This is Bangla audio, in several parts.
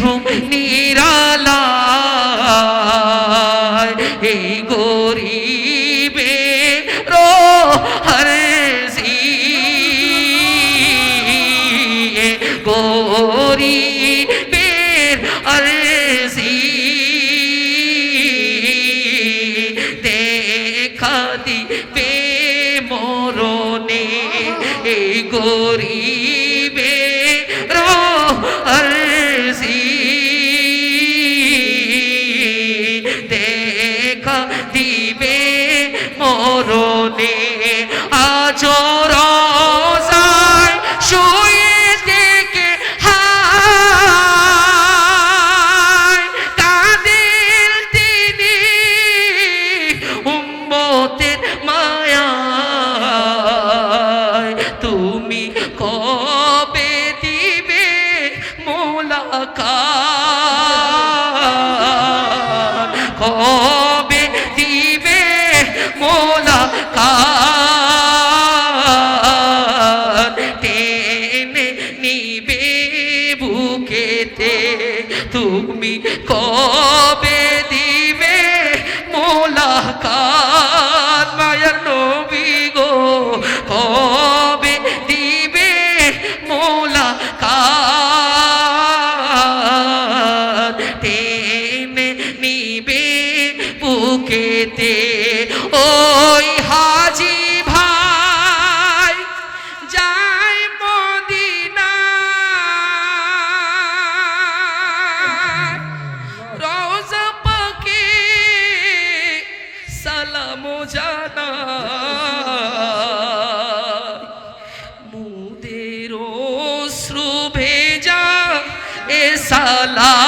নিঝুম নিরালা এই গরিবে রো হরে গরি বের আরজি দেখা দিবে মরণে এই গরি কবে দিবে মোলা টেনে নিবে বুকেতে তুমি কবে সালাম জানা। মুদের শ্রু ভেজা এ সালাম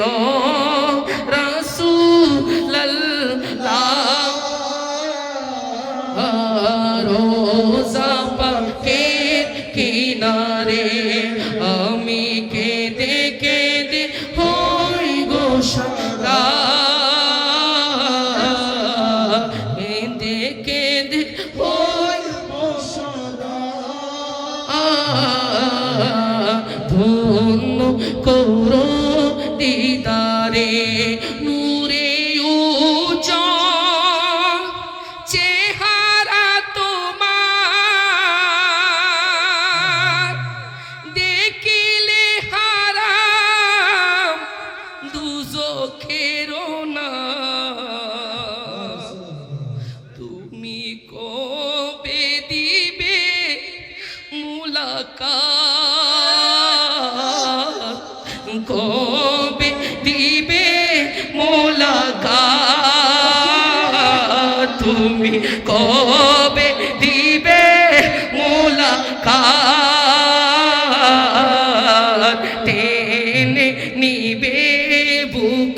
ডেকে লো রোজা পাকের কিনারে, আমি কেঁদে কেঁদে হই গো সারা। কেঁদে কেঁদে হই ধন্য করো নূরে উজ্জ্বল চেহারা তোমার। দেখিলে হারাম দুজখেরো না। তুমি কবে দিবে মুলাকাত?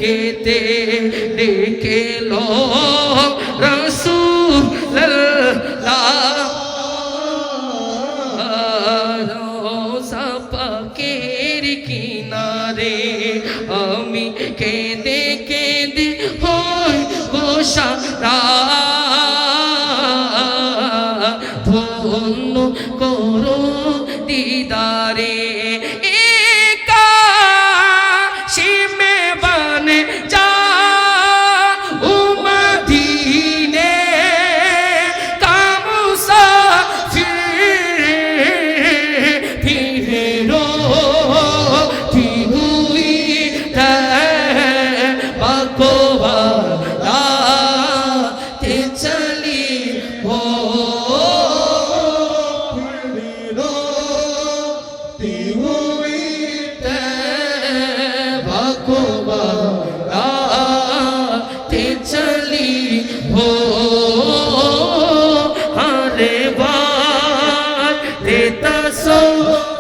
বুকেতে ডেকে লো রসুল্লাহ পাকের কিনারে আমি কেঁদে কেঁদে হই গোসারা। ধন্য করো দিদারে।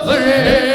बार